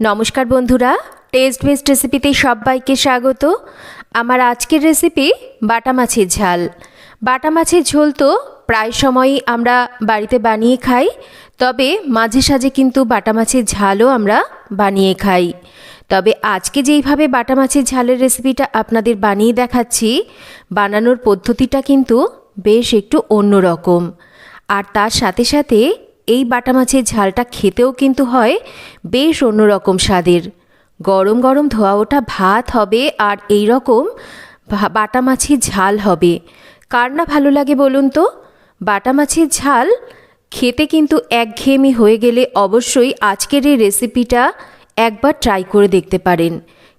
নমস্কার বন্ধুরা test best রেসিপিতে সবাইকে স্বাগত। আমার আজকের রেসিপি বাটা মাছের ঝাল। বাটা মাছের ঝোল তো প্রায় সময়ই আমরা বাড়িতে বানিয়ে খাই, তবে মাঝে সাঝে কিন্তু বাটা মাছের ঝালও আমরা বানিয়ে খাই। তবে আজকে যেইভাবে বাটা মাছের ঝালের রেসিপিটা আপনাদের বানিয়ে দেখাচ্ছি, বানানোর পদ্ধতিটা কিন্তু বেশ একটু অন্যরকম। আর তার সাথে সাথে এই বাটা মাছের ঝালটা খেতেও কিন্তু হয়, বেশ অন্যরকম স্বাদের। গরম গরম ধোয়া ওঠা ভাত হবে আর এই রকম বাটা মাছের ঝাল হবে। কার না ভালো লাগে বলুন তো? বাটা মাছের ঝাল খেতে কিন্তু একঘেয়েমি হয়ে গেলে অবশ্যই আজকের এই রেসিপিটা একবার ট্রাই করে দেখতে পারেন।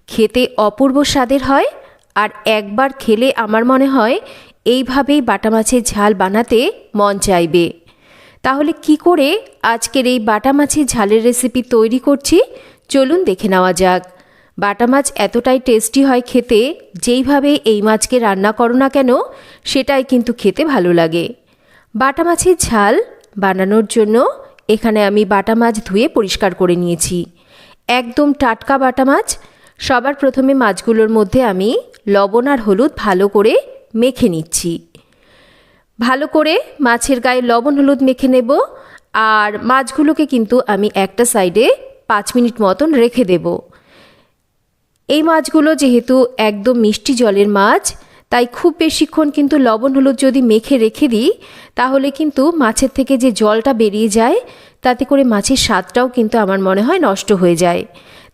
খেতে অপূর্ব স্বাদের হয় আর একবার খেলে আমার মনে হয় এইভাবেই বাটা মাছের ঝাল বানাতে মন চাইবে। তাহলে কি করে আজকের এই বাটা মাছের ঝালের রেসিপি তৈরি করছি? চলুন দেখে নেওয়া যাক। বাটা মাছ এতটাই টেস্টি হয় খেতে, যেইভাবে এই মাছকে রান্না করো না কেন, সেটাই কিন্তু খেতে ভালো লাগে। বাটা মাছের ঝাল বানানোর জন্য এখানে আমি বাটা মাছ ধুয়ে পরিষ্কার করে নিয়েছি। একদম টাটকা বাটা মাছ। সবার প্রথমে মাছগুলোর মধ্যে আমি লবণ আর হলুদ ভালো করে মেখে নিচ্ছি। ভালো করে মাছের গায়ে লবণ, হলুদ মেখে নেব আর মাছগুলোকে কিন্তু আমি একটা সাইডে পাঁচ মিনিট মতন রেখে দেব। এই মাছগুলো যেহেতু একদম মিষ্টি জলের মাছ, তাই খুব বেশিক্ষণ কিন্তু লবণ, হলুদ যদি মেখে রেখে দিই, তাহলে কিন্তু মাছের থেকে যে জলটা বেরিয়ে যায়, তাতে করে মাছের স্বাদটাও কিন্তু আমার মনে হয় নষ্ট হয়ে যায়।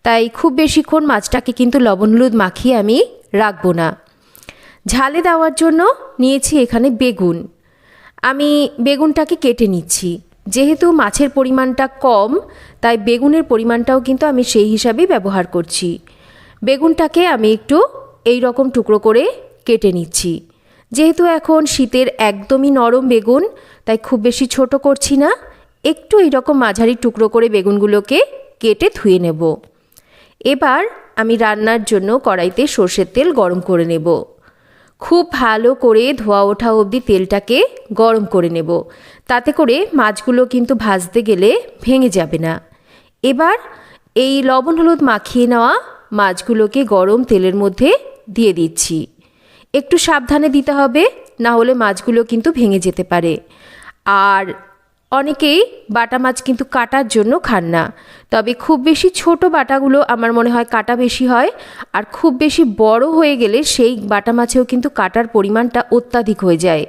তাই খুব বেশিক্ষণ মাছটাকে কিন্তু লবণ, হলুদ মাখিয়ে আমি রাখব না। ঝালে দেওয়ার জন্য নিয়েছি এখানে বেগুন। আমি বেগুনটাকে কেটে নিচ্ছি। যেহেতু মাছের পরিমাণটা কম, তাই বেগুনের পরিমাণটাও কিন্তু আমি সেই হিসাবেই ব্যবহার করছি। বেগুনটাকে আমি একটু এই রকম টুকরো করে কেটে নিচ্ছি। যেহেতু এখন শীতের একদমই নরম বেগুন, তাই খুব বেশি ছোট করছি না। একটু এই রকম মাঝারি টুকরো করে বেগুনগুলোকে কেটে ধুয়ে নেব। এবার আমি রান্নার জন্য কড়াইতে সর্ষের তেল গরম করে নেব। খুব ভালো করে ধোয়া ওঠা অবধি তেলটাকে গরম করে নেব। তাতে করে মাছগুলো কিন্তু ভাজতে গেলে ভেঙে যাবে না। এবার এই লবণ হলুদ মাখিয়ে নেওয়া মাছগুলোকে গরম তেলের মধ্যে দিয়ে দিচ্ছি। একটু সাবধানে দিতে হবে, না হলে মাছগুলো কিন্তু ভেঙে যেতে পারে। আর অনেকেই বাটা মাছ কিন্তু কাটার জন্য খান না। তবে খুব বেশি ছোট বাটাগুলো আমার মনে হয় কাটা বেশি হয়, আর খুব বেশি বড় হয়ে গেলে সেই বাটা মাছেও কিন্তু কাটার পরিমাণটা অত্যাধিক হয়ে যায়।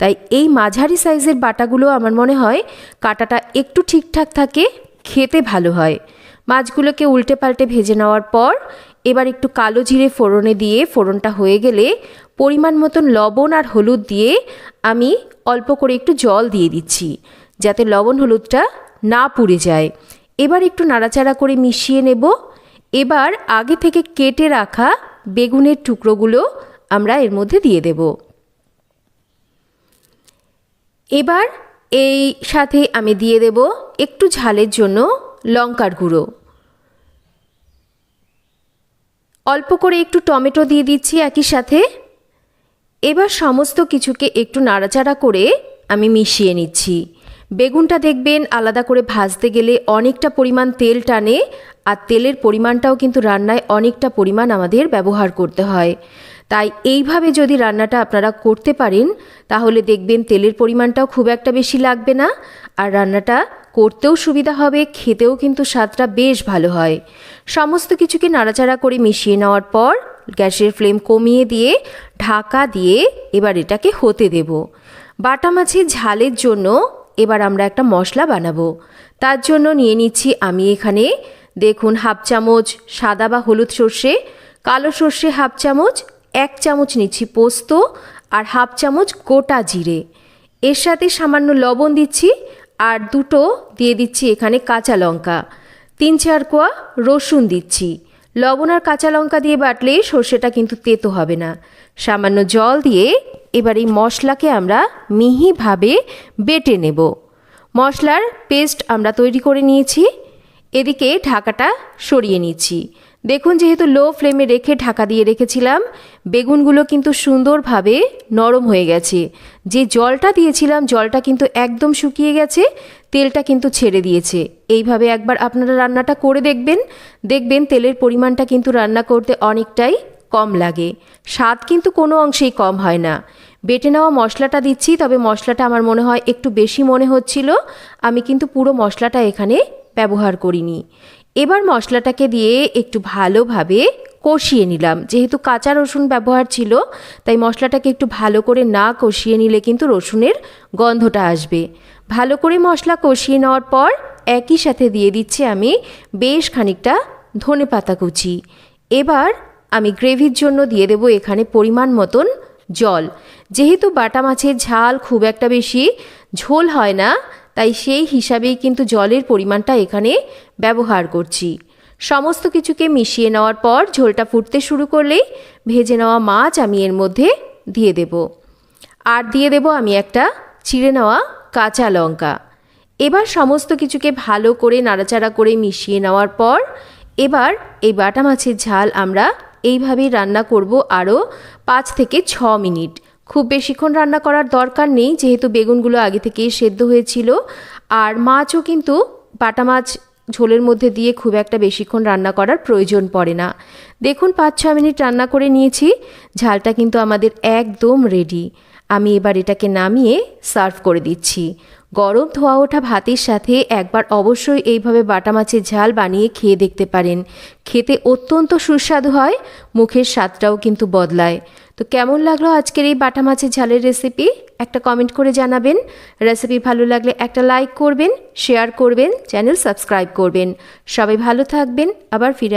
তাই এই মাঝারি সাইজের বাটাগুলো আমার মনে হয় কাটাটা একটু ঠিকঠাক থাকে, খেতে ভালো হয়। মাছগুলোকে উল্টে পাল্টে ভেজে নেওয়ার পর এবার একটু কালো জিরে ফোড়নে দিয়ে ফোড়নটা হয়ে গেলে পরিমাণ মতন লবণ আর হলুদ দিয়ে আমি অল্প করে একটু জল দিয়ে দিচ্ছি। যাতে লবণ হলুদটা না পুড়ে যায়। এবার একটু নাড়াচাড়া করে মিশিয়ে নেব। এবার আগে থেকে কেটে রাখা বেগুনের টুকরোগুলো আমরা এর মধ্যে দিয়ে দেব। এবার এই সাথে আমি দিয়ে দেব একটু ঝালের জন্য লঙ্কার গুঁড়ো। অল্প করে একটু টমেটো দিয়ে দিচ্ছি একই সাথে। এবার সমস্ত কিছুকে একটু নাড়াচাড়া করে আমি মিশিয়ে নিচ্ছি। বেগুনটা দেখবেন আলাদা করে ভাজতে গেলে অনেকটা পরিমাণ তেল টানে, আর তেলের পরিমাণটাও কিন্তু রান্নায় অনেকটা পরিমাণ আমাদের ব্যবহার করতে হয়। তাই এইভাবে যদি রান্নাটা আপনারা করতে পারেন, তাহলে দেখবেন তেলের পরিমাণটাও খুব একটা বেশি লাগবে না, আর রান্নাটা করতেও সুবিধা হবে, খেতেও কিন্তু স্বাদটা বেশ ভালো হয়। সমস্ত কিছুকে নাড়াচাড়া করে মিশিয়ে নেওয়ার পর গ্যাসের ফ্লেম কমিয়ে দিয়ে ঢাকা দিয়ে এবার এটাকে হতে দেব। বাটা মাছের ঝালের জন্য এবার আমরা একটা মশলা বানাবো। তার জন্য নিয়ে নিচ্ছি আমি এখানে, দেখুন, হাফ চামচ সাদা বা হলুদ সর্ষে, কালো সর্ষে হাফ চামচ, এক চামচ নিচ্ছি পোস্ত আর হাফ চামচ গোটা জিরে। এর সাথে সামান্য লবণ দিচ্ছি আর দুটো দিয়ে দিচ্ছি এখানে কাঁচা লঙ্কা। তিন চার কোয়া রসুন দিচ্ছি। লবণ আর কাঁচা লঙ্কা দিয়ে বাটলে সর্ষেটা কিন্তু তেতো হবে না। সামান্য জল দিয়ে এবার এই মশলাকে আমরা মিহিভাবে বেটে নেব। মশলার পেস্ট আমরা তৈরি করে নিয়েছি। এদিকে ঢাকাটা সরিয়ে নিচ্ছি। দেখুন, যেহেতু লো ফ্লেমে রেখে ঢাকা দিয়ে রেখেছিলাম, বেগুনগুলো কিন্তু সুন্দরভাবে নরম হয়ে গেছে। যে জলটা দিয়েছিলাম, জলটা কিন্তু একদম শুকিয়ে গেছে, তেলটা কিন্তু ছেড়ে দিয়েছে। এইভাবে একবার আপনারা রান্নাটা করে দেখবেন। দেখবেন তেলের পরিমাণটা কিন্তু রান্না করতে অনেকটাই কম লাগে। স্বাদ কিন্তু কোনো অংশেই কম হয় না। বেটে নেওয়া মশলাটা দিচ্ছি, তবে মশলাটা আমার মনে হয় একটু বেশি মনে হচ্ছিল। আমি কিন্তু পুরো মশলাটা এখানে ব্যবহার করিনি। এবার মশলাটাকে দিয়ে একটু ভালোভাবে কষিয়ে নিলাম। যেহেতু কাঁচা রসুন ব্যবহার ছিল, তাই মশলাটাকে একটু ভালো করে না কষিয়ে নিলে কিন্তু রসুনের গন্ধটা আসবে। ভালো করে মশলা কষিয়ে নেওয়ার পর একই সাথে দিয়ে দিচ্ছি আমি বেশ খানিকটা ধনে পাতা কুচি। এবার আমি গ্রেভির জন্য দিয়ে দেবো এখানে পরিমাণ মতন জল। যেহেতু বাটা মাছের ঝাল খুব একটা বেশি ঝোল হয় না, তাই সেই হিসাবেই কিন্তু জলের পরিমাণটা এখানে ব্যবহার করছি। সমস্ত কিছুকে মিশিয়ে নেওয়ার পর ঝোলটা ফুটতে শুরু করলেই ভেজে নেওয়া মাছ আমি এর মধ্যে দিয়ে দেব। আর দিয়ে দেব আমি একটা চিড়ে নেওয়া কাঁচা লঙ্কা। এবার সমস্ত কিছুকে ভালো করে নাড়াচাড়া করে মিশিয়ে নেওয়ার পর এবার এই বাটা মাছের ঝাল আমরা এইভাবেই রান্না করব আরও পাঁচ থেকে ছ মিনিট। খুব বেশিক্ষণ রান্না করার দরকার নেই, যেহেতু বেগুনগুলো আগে থেকেই সেদ্ধ হয়েছিল। আর মাছও কিন্তু বাটা মাছ ঝোলের মধ্যে দিয়ে খুব একটা বেশিক্ষণ রান্না করার প্রয়োজন পড়ে না। দেখুন পাঁচ ছ মিনিট রান্না করে নিয়েছি। ঝালটা কিন্তু আমাদের একদম রেডি আমি এবার এটাকে নামিয়ে সার্ভ করে দিচ্ছি। গরম ধোয়া ওঠা ভাতের সাথে একবার অবশ্যই এইভাবে বাটা মাছের ঝাল বানিয়ে খেয়ে দেখতে পারেন। খেতে অত্যন্ত সুস্বাদু হয়, মুখের স্বাদটাও কিন্তু বদলায়। তো কেমন লাগল আজকের এই বাটা মাছের ঝালের রেসিপি একটা কমেন্ট করে জানাবেন। রেসিপি ভালো লাগলে একটা লাইক করবেন শেয়ার করবেন চ্যানেল সাবস্ক্রাইব করবেন। সবাই ভালো থাকবেন, আবার ফিরে